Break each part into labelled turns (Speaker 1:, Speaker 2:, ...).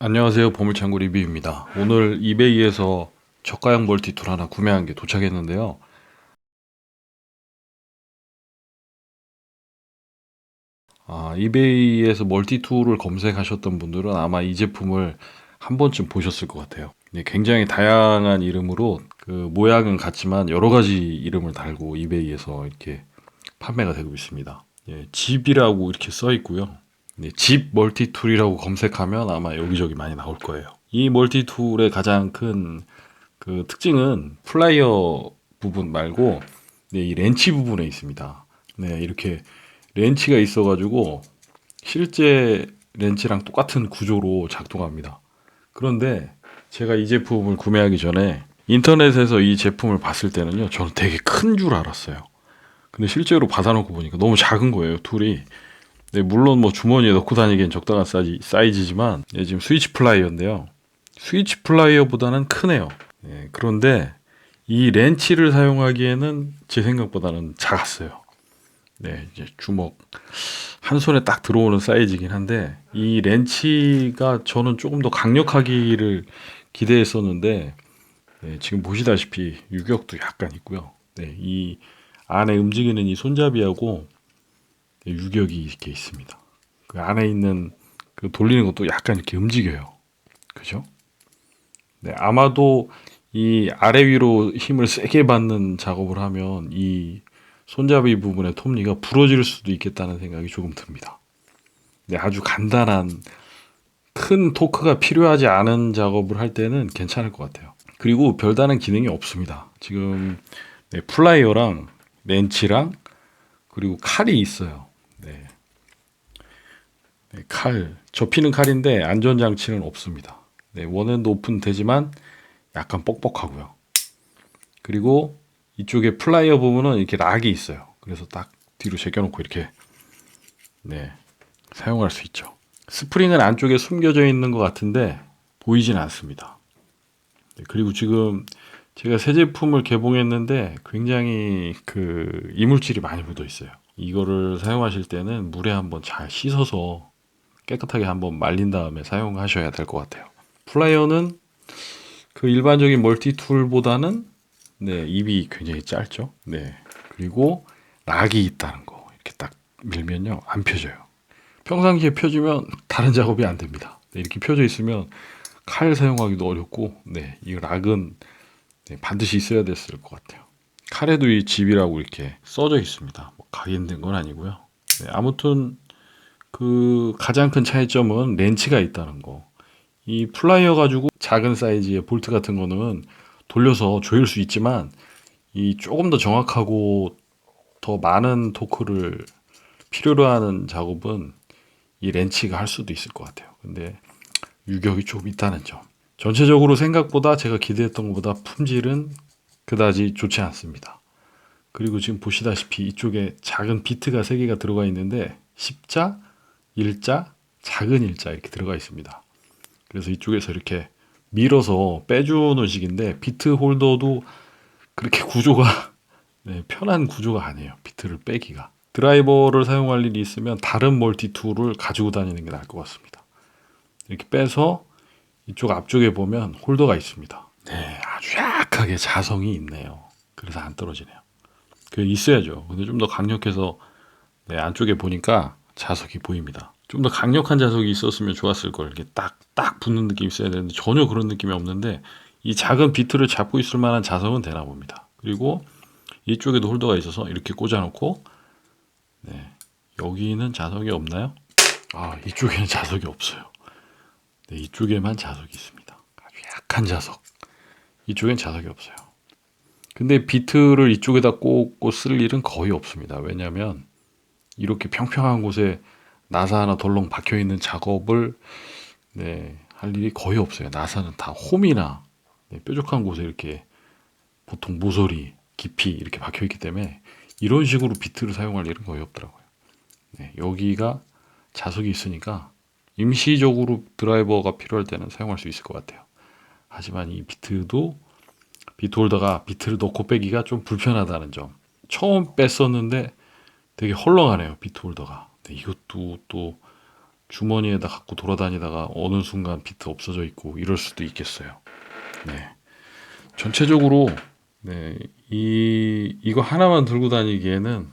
Speaker 1: 안녕하세요. 보물창고 리뷰입니다. 오늘 이베이에서 저가형 멀티툴 하나 구매한 게 도착했는데요. 아, 이베이에서 멀티툴을 검색하셨던 분들은 아마 이 제품을 한 번쯤 보셨을 것 같아요. 네, 굉장히 다양한 이름으로 그 모양은 같지만 여러 가지 이름을 달고 이베이에서 이렇게 판매가 되고 있습니다. 예, 집이라고 이렇게 써 있고요. 네, 집 멀티툴이라고 검색하면 아마 여기저기 많이 나올 거예요. 이 멀티툴의 가장 큰 그 특징은 플라이어 부분 말고 네, 이 렌치 부분에 있습니다. 네, 이렇게 렌치가 있어가지고 실제 렌치랑 똑같은 구조로 작동합니다. 그런데 제가 이 제품을 구매하기 전에 인터넷에서 이 제품을 봤을 때는요, 저는 되게 큰 줄 알았어요. 근데 실제로 받아놓고 보니까 너무 작은 거예요, 툴이. 네, 물론 뭐 주머니에 넣고 다니기엔 적당한 사이즈, 사이즈지만 예, 지금 스위치 플라이어인데요. 스위치 플라이어보다는 크네요. 예, 그런데 이 렌치를 사용하기에는 제 생각보다는 작았어요. 네, 이제 주먹 한 손에 딱 들어오는 사이즈이긴 한데 이 렌치가 저는 조금 더 강력하기를 기대했었는데 네, 지금 보시다시피 유격도 약간 있고요. 네, 이 안에 움직이는 이 손잡이하고 네, 유격이 이렇게 있습니다. 그 안에 있는 그 돌리는 것도 약간 이렇게 움직여요. 그죠? 네, 아마도 이 아래 위로 힘을 세게 받는 작업을 하면 이 손잡이 부분의 톱니가 부러질 수도 있겠다는 생각이 조금 듭니다. 네, 아주 간단한 큰 토크가 필요하지 않은 작업을 할 때는 괜찮을 것 같아요. 그리고 별다른 기능이 없습니다. 지금 네, 플라이어랑 렌치랑 그리고 칼이 있어요. 네. 네, 칼 접히는 칼인데 안전 장치는 없습니다. 네, 원앤도 오픈 되지만 약간 뻑뻑하고요. 그리고 이쪽에 플라이어 부분은 이렇게 락이 있어요. 그래서 딱 뒤로 제껴놓고 이렇게 네 사용할 수 있죠. 스프링은 안쪽에 숨겨져 있는 것 같은데 보이진 않습니다. 네, 그리고 지금 제가 새 제품을 개봉했는데 굉장히 그 이물질이 많이 묻어 있어요. 이거를 사용하실 때는 물에 한번 잘 씻어서 깨끗하게 한번 말린 다음에 사용하셔야 될 것 같아요. 플라이어는 그 일반적인 멀티툴보다는 네, 입이 굉장히 짧죠. 네. 그리고 락이 있다는 거. 이렇게 딱 밀면요. 안 펴져요. 평상시에 펴주면 다른 작업이 안 됩니다. 네, 이렇게 펴져 있으면 칼 사용하기도 어렵고, 네, 이 락은 네, 반드시 있어야 됐을 것 같아요. 칼에도 이 집이라고 이렇게 써져 있습니다. 뭐 각인된 건 아니고요. 네, 아무튼 그 가장 큰 차이점은 렌치가 있다는 거. 이 플라이어 가지고 작은 사이즈의 볼트 같은 거는 돌려서 조일 수 있지만 이 조금 더 정확하고 더 많은 토크를 필요로 하는 작업은 이 렌치가 할 수도 있을 것 같아요. 근데 유격이 조금 있다는 점. 전체적으로 생각보다 제가 기대했던 것보다 품질은 그다지 좋지 않습니다. 그리고 지금 보시다시피 이쪽에 작은 비트가 3개가 들어가 있는데 십자, 일자, 작은 일자 이렇게 들어가 있습니다. 그래서 이쪽에서 이렇게 밀어서 빼주는 식인데 비트 홀더도 그렇게 구조가 네, 편한 구조가 아니에요. 비트를 빼기가. 드라이버를 사용할 일이 있으면 다른 멀티 툴을 가지고 다니는 게 나을 것 같습니다. 이렇게 빼서 이쪽 앞쪽에 보면 홀더가 있습니다. 네, 아주 약하게 자성이 있네요. 그래서 안 떨어지네요. 그 있어야죠. 근데 좀 더 강력해서 네, 안쪽에 보니까 자석이 보입니다. 좀 더 강력한 자석이 있었으면 좋았을 걸. 이렇게 딱, 딱 붙는 느낌이 있어야 되는데 전혀 그런 느낌이 없는데 이 작은 비트를 잡고 있을 만한 자석은 되나 봅니다. 그리고 이쪽에도 홀더가 있어서 이렇게 꽂아놓고 네, 여기는 자석이 없나요? 아, 이쪽에는 자석이 없어요. 네, 이쪽에만 자석이 있습니다. 아주 약한 자석. 이쪽엔 자석이 없어요. 근데 비트를 이쪽에다 꽂고 쓸 일은 거의 없습니다. 왜냐하면 이렇게 평평한 곳에 나사 하나 덜렁 박혀 있는 작업을 네, 할 일이 거의 없어요. 나사는 다 홈이나 네, 뾰족한 곳에 이렇게 보통 모서리 깊이 이렇게 박혀 있기 때문에 이런 식으로 비트를 사용할 일은 거의 없더라고요. 네, 여기가 자석이 있으니까 임시적으로 드라이버가 필요할 때는 사용할 수 있을 것 같아요. 하지만 이 비트도 비트 홀더가 비트를 넣고 빼기가 좀 불편하다는 점. 처음 뺐었는데 되게 헐렁하네요. 비트 홀더가. 네, 이것도 또 주머니에다 갖고 돌아다니다가 어느 순간 비트 없어져 있고 이럴 수도 있겠어요. 네. 전체적으로 네, 이 이거 하나만 들고 다니기에는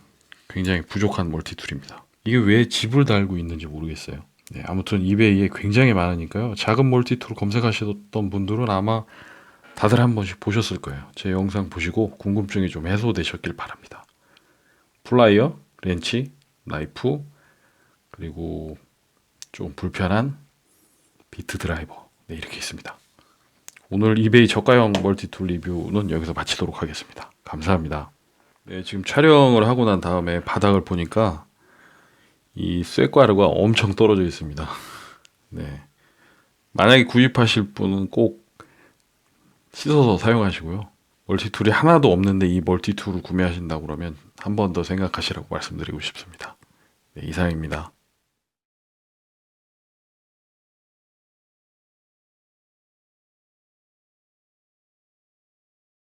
Speaker 1: 굉장히 부족한 멀티툴입니다. 이게 왜 집을 달고 있는지 모르겠어요. 네, 아무튼 이베이에 굉장히 많으니까요. 작은 멀티툴 검색하셨던 분들은 아마 다들 한 번씩 보셨을 거예요. 제 영상 보시고 궁금증이 좀 해소되셨길 바랍니다. 플라이어, 렌치, 나이프, 그리고 좀 불편한 비트 드라이버. 네, 이렇게 있습니다. 오늘 이베이 저가형 멀티툴 리뷰는 여기서 마치도록 하겠습니다. 감사합니다. 네, 지금 촬영을 하고 난 다음에 바닥을 보니까 이 쇠가루가 엄청 떨어져 있습니다. 네. 만약에 구입하실 분은 꼭 씻어서 사용하시고요. 멀티툴이 하나도 없는데 이 멀티툴을 구매하신다고 그러면 한 번 더 생각하시라고 말씀드리고 싶습니다. 네, 이상입니다.